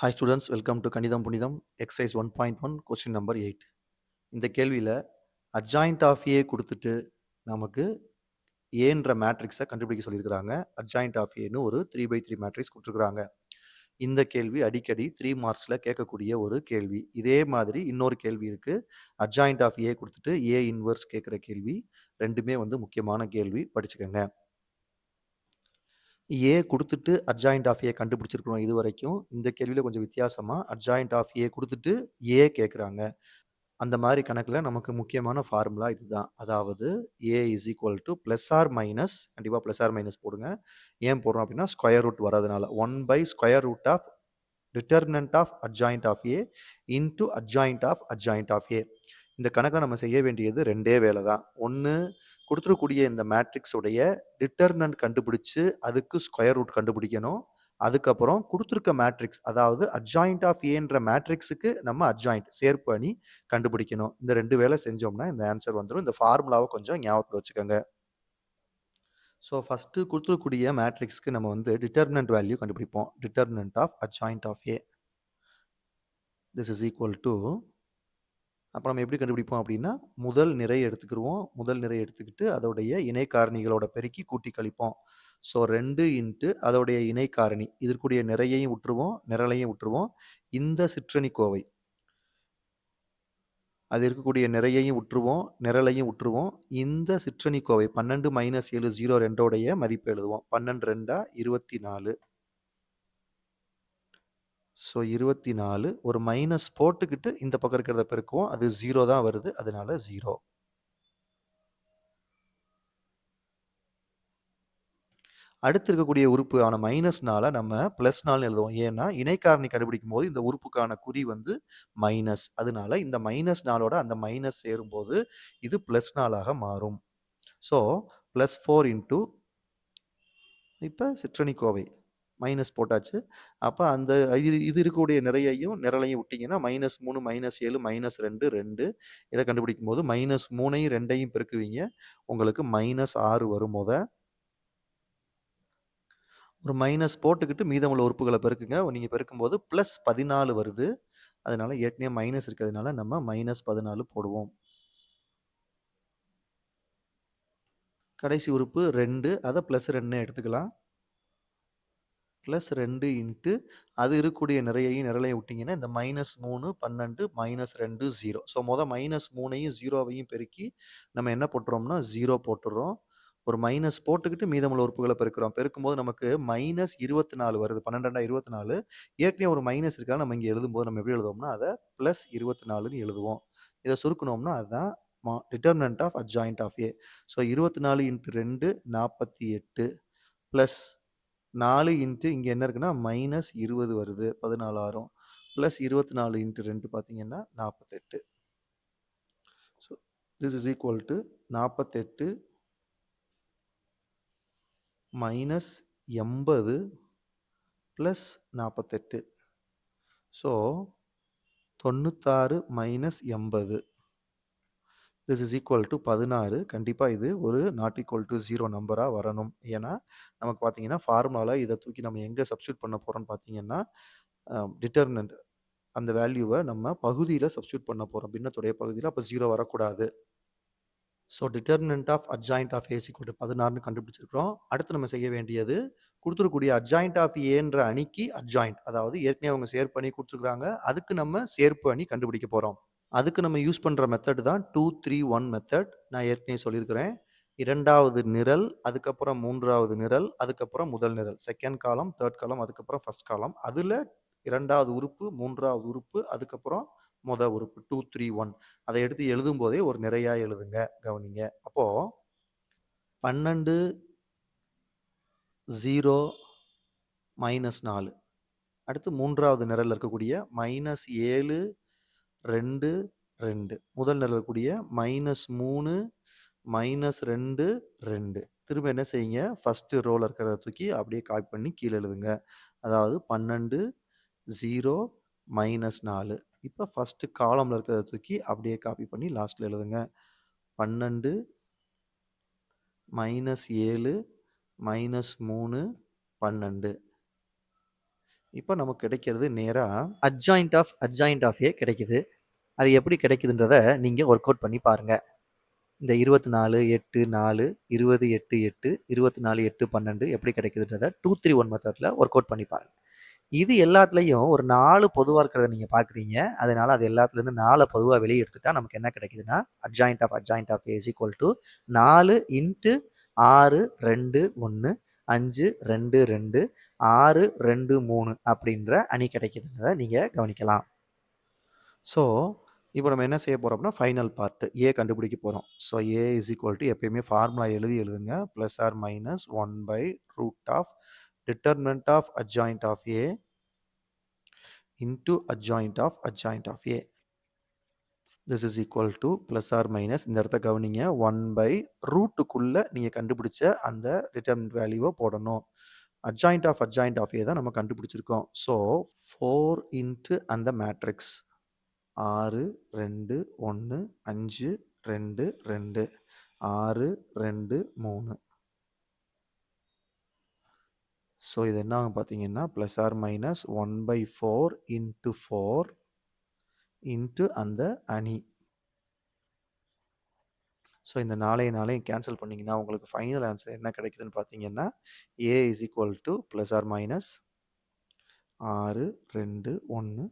Hi students welcome to கணிதம் புனிதம் exercise one point one question number eight இந்த கேள்வியில் அட்ஜாயிண்ட் ஆஃப் ஏ கொடுத்துட்டு நமக்கு ஏன்ற மேட்ரிக்ஸை கண்டுபிடிக்க சொல்லியிருக்கிறாங்க. அட்ஜாயிண்ட் ஆஃப் ஏன்னு ஒரு த்ரீ பை த்ரீ மேட்ரிக்ஸ் கொடுத்துருக்குறாங்க. இந்த கேள்வி அடிக்கடி த்ரீ மார்க்ஸில் கேட்கக்கூடிய ஒரு கேள்வி. இதே மாதிரி இன்னொரு கேள்வி இருக்குது அட்ஜாயிண்ட் ஆஃப் ஏ கொடுத்துட்டு ஏ இன்வர்ஸ் கேட்குற கேள்வி ரெண்டுமே வந்து முக்கியமான கேள்வி. படிச்சுக்கோங்க. ஏ கொடுத்துட்டு அட்ஜாயிண்ட் ஆஃப் ஏ கண்டுபிடிச்சிருக்கிறோம் இது வரைக்கும் இந்த கேள்வியில் கொஞ்சம் வித்தியாசமாக அட்ஜாயிண்ட் ஆஃப் ஏ கொடுத்துட்டு ஏ கேட்குறாங்க அந்த மாதிரி கணக்கில் நமக்கு முக்கியமான ஃபார்முலா இதுதான். அதாவது A is equal to plus or minus கண்டிப்பாக ப்ளஸ் ஆர் மைனஸ் போடுங்க. ஏன் போடுறோம் அப்படின்னா ஸ்கொயர் ரூட் வரதுனால one by square root of determinant of adjoint of A into adjoint of adjoint of A இந்த கணக்கை நம்ம செய்ய வேண்டியது ரெண்டே வேலை தான். ஒன்று கொடுத்துருக்கூடிய இந்த மேட்ரிக்ஸுடைய டிட்டர்னன்ட் கண்டுபிடிச்சு அதுக்கு ஸ்கொயர் ரூட் கண்டுபிடிக்கணும். அதுக்கப்புறம் கொடுத்துருக்க மேட்ரிக்ஸ் அதாவது அட்ஜாயிண்ட் ஆஃப் ஏன்ற மேட்ரிக்ஸுக்கு நம்ம அட்ஜாயிண்ட் சேர்ப்பு அணி கண்டுபிடிக்கணும். இந்த ரெண்டு வேலை செஞ்சோம்னா இந்த ஆன்சர் வந்துடும் இந்த ஃபார்முலாவை கொஞ்சம் ஞாபகத்தில் வச்சுக்கோங்க. ஸோ ஃபஸ்ட்டு கொடுத்துருக்கூடிய மேட்ரிக்ஸ்க்கு நம்ம வந்து டிட்டர்மினன்ட் வேல்யூ கண்டுபிடிப்போம். Determinant of adjoint of A this is equal to அப்போ நம்ம எப்படி கண்டுபிடிப்போம் அப்படின்னா முதல் நிறை எடுத்துக்கிடுவோம் முதல் நிறை எடுத்துக்கிட்டு அதோடைய இணை காரணிகளோட பெருக்கி கூட்டி கழிப்போம். ஸோ ரெண்டு இன்ட்டு அதோடைய இணை காரணி. இதற்குடைய நிறையையும் விட்டுருவோம் நிரலையும் விட்டுருவோம் இந்த சிற்றணி கோவை. அது இருக்கக்கூடிய நிறையையும் விட்டுருவோம் நிரலையும் விட்டுருவோம் இந்த சிற்றணி கோவை பன்னெண்டு மைனஸ் ஏழு ஜீரோ ரெண்டோடைய மதிப்பு எழுதுவோம். பன்னெண்டு ரெண்டா இருபத்தி நாலு. ஸோ இருபத்தி நாலு ஒரு மைனஸ் போட்டுக்கிட்டு இந்த பக்கம் இருக்கிறத பெருக்குவோம். அது ஜீரோ தான் வருது. அதனால ஜீரோ அடுத்து இருக்கக்கூடிய உறுப்பு ஆன மைனஸ்னால நம்ம பிளஸ் நாள் எழுதுவோம். ஏன்னா இணைக்காரணி கண்டுபிடிக்கும் போது இந்த உறுப்புக்கான குறி வந்து மைனஸ் அதனால இந்த மைனஸ் நாளோட அந்த மைனஸ் சேரும்போது இது பிளஸ் நாளாக மாறும். ஸோ பிளஸ் ஃபோர் இன்ட்டு இப்போ சிற்றணி கோவை மைனஸ் போட்டாச்சு. அப்போ அந்த இது இது இருக்கக்கூடிய நிறையையும் நிரலையும் விட்டிங்கன்னா மைனஸ் மூணு மைனஸ் ஏழு மைனஸ் ரெண்டு ரெண்டு. இதை கண்டுபிடிக்கும் போது மைனஸ் மூணையும் ரெண்டையும் பெருக்குவீங்க. உங்களுக்கு மைனஸ் ஆறு வரும் போத ஒரு மைனஸ் போட்டுக்கிட்டு மீதமுள்ள உறுப்புகளை பெருக்குங்க. நீங்கள் பெருக்கும்போது ப்ளஸ் பதினாலு வருது. அதனால ஏற்கனவே மைனஸ் இருக்கிறதுனால நம்ம மைனஸ் பதினாலு போடுவோம். கடைசி உறுப்பு ரெண்டு. அதை ப்ளஸ் ரெண்டு எடுத்துக்கலாம். ப்ளஸ் ரெண்டு இன்ட்டு அது இருக்கக்கூடிய நிறையையும் நிரலையும் விட்டிங்கன்னா இந்த மைனஸ் மூணு பன்னெண்டு மைனஸ் ரெண்டு ஜீரோ ஸோ மொதல் மைனஸ் மூணையும் ஜீரோவையும் பெருக்கி நம்ம என்ன போட்டுறோம்னா ஜீரோ போட்டுடுறோம் ஒரு மைனஸ் போட்டுக்கிட்டு மீதமுள்ள உறுப்புகளை பெருக்கிறோம். பெருக்கும்போது நமக்கு மைனஸ் இருபத்தி நாலு வருது. பன்னெண்டா இருபத்தி நாலு ஏற்கனவே ஒரு மைனஸ் இருக்கா நம்ம இங்கே எழுதும்போது நம்ம எப்படி எழுதுவோம்னா அதை ப்ளஸ் இருபத்தி நாலுன்னு எழுதுவோம். இதை சுருக்கணும்னா அதுதான் மா determinant of adjoint of A so இருபத்தி நாலு இன்ட்டு ரெண்டு நாற்பத்தி எட்டு ப்ளஸ் நாலு இன்ட்டு இங்கே என்ன இருக்குன்னா மைனஸ் இருபது வருது பதினாலாயிரம் ப்ளஸ் இருபத்தி நாலு இன்ட்டு ரெண்டு பார்த்தீங்கன்னா நாற்பத்தெட்டு so this is equal to நாற்பத்தெட்டு மைனஸ் எண்பது ப்ளஸ் நாற்பத்தெட்டு ஸோ தொண்ணூத்தாறு மைனஸ் எண்பது. திஸ் இஸ் ஈக்குவல் டு பதினாறு. கண்டிப்பாக இது ஒரு நாட் ஈக்குவல் டு ஜீரோ நம்பராக வரணும். ஏன்னா நமக்கு பார்த்தீங்கன்னா ஃபார்முலாவில் இதை தூக்கி நம்ம எங்கே சப்ஸ்டியூட் பண்ண போகிறோம்னு பார்த்தீங்கன்னா டிட்டர்மினன்ட் அந்த வேல்யூவை நம்ம பகுதியில் சப்ஸ்டியூட் பண்ண போகிறோம் பின்னத்துடைய பகுதியில் அப்போ ஜீரோ வரக்கூடாது. So determinant of adjoint of AC கூட பதினாறுன்னு கண்டுபிடிச்சிருக்கிறோம். அடுத்து நம்ம செய்ய வேண்டியது கொடுத்துருக்கூடிய அட்ஜாயிண்ட் ஆஃப் ஏன்ற அணிக்கு அட்ஜாயிண்ட் அதாவது ஏற்கனவே அவங்க சேர்ப்பு அணி கொடுத்துருக்காங்க அதுக்கு நம்ம சேர்ப்பு அணி கண்டுபிடிக்க போகிறோம் அதுக்கு நம்ம யூஸ் பண்ணுற மெத்தட் தான் டூ த்ரீ ஒன் மெத்தட் நான் ஏற்கனவே சொல்லியிருக்கிறேன். இரண்டாவது நிரல் அதுக்கப்புறம் மூன்றாவது நிரல் அதுக்கப்புறம் முதல் நிரல். செகண்ட் காலம் தேர்ட் காலம் அதுக்கப்புறம் ஃபஸ்ட் காலம் அதில் இரண்டாவது உறுப்பு மூன்றாவது உறுப்பு அதுக்கப்புறம் முத உறுப்பு. டூ த்ரீ ஒன் அதை எடுத்து எழுதும் போதே ஒரு நிறையா எழுதுங்க. கவனிங்க. அப்போது பன்னெண்டு ஜீரோ மைனஸ் நாலு. அடுத்து மூன்றாவது நிரலில் இருக்கக்கூடிய மைனஸ் ஏழு ரெண்டு ரெண்டு. முதல் நிரல் இருக்கக்கூடிய மைனஸ் மூணு மைனஸ் ரெண்டு ரெண்டு. திரும்ப என்ன செய்யுங்க? ஃபஸ்ட்டு ரோல் இருக்கிறத தூக்கி அப்படியே காப்பி பண்ணி கீழே எழுதுங்க. அதாவது பன்னெண்டு ஜீரோ மைனஸ் நாலு. இப்போ ஃபஸ்ட்டு காலமில் இருக்கிறத தூக்கி அப்படியே காப்பி பண்ணி லாஸ்ட்டில் எழுதுங்க. பன்னெண்டு மைனஸ் ஏழு மைனஸ் மூணு பன்னெண்டு. இப்போ நமக்கு கிடைக்கிறது நேராக adjoint of adjoint of A கிடைக்குது. அது எப்படி கிடைக்குதுன்றதை நீங்கள் ஒர்க் அவுட் பண்ணி பாருங்கள் இந்த 24, 8, 4, 20, 8, 8, 24, 8, 12 எப்படி கிடைக்குதுன்றத 2, 3, 1 மெத்தட்ல ஒர்க் அவுட் பண்ணி பாருங்கள் இது எல்லாத்துலேயும் ஒரு நாலு பொதுவாக இருக்கிறத நீங்கள் பார்க்குறீங்க. அதனால் அது எல்லாத்துலேருந்து நாலு பொதுவாக வெளியே எடுத்துட்டா நமக்கு என்ன கிடைக்குதுன்னா, adjoint of adjoint of A's equal to நாலு இன்ட்டு ஆறு ரெண்டு ஒன்று அஞ்சு ரெண்டு ரெண்டு ஆறு ரெண்டு மூணு அப்படின்ற அணி கிடைக்குதுன்றதை நீங்கள் கவனிக்கலாம். ஸோ, இப்போ நம்ம என்ன செய்ய போகிறோம் அப்படின்னா, ஃபைனல் பார்ட் ஏ கண்டுபிடிக்க போகிறோம் so, A is equal to எப்பயுமே ஃபார்முலா எழுதி எழுதுங்க. Plus or minus one by root of determinant of adjoint of A into adjoint of adjoint of A. This is equal to plus or minus இந்த இடத்த கவனிங்க one by ரூட்டுக்குள்ளே நீங்கள் கண்டுபிடிச்ச அந்த determinant வேல்யூவை போடணும். Adjoint of adjoint of A தான் நம்ம கண்டுபிடிச்சிருக்கோம். ஸோ, ஃபோர் இன்ட்டு அந்த மேட்ரிக்ஸ் 6, 2, 1, 5, 2, 2, 6, 2, 3. ஸோ, இது என்ன ஆகும் பார்த்தீங்கன்னா, plus or minus one by four into four into அந்த அணி. ஸோ, இந்த 4யும் 4யும் கேன்சல் பண்ணிங்கன்னா உங்களுக்கு ஃபைனல் ஆன்சர் என்ன கிடைக்குதுன்னு பார்த்தீங்கன்னா, A is equal to plus or minus 6, 2, 1.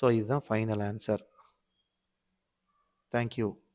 So, இதுதான் ஃபைனல் ஆன்சர். Thank you.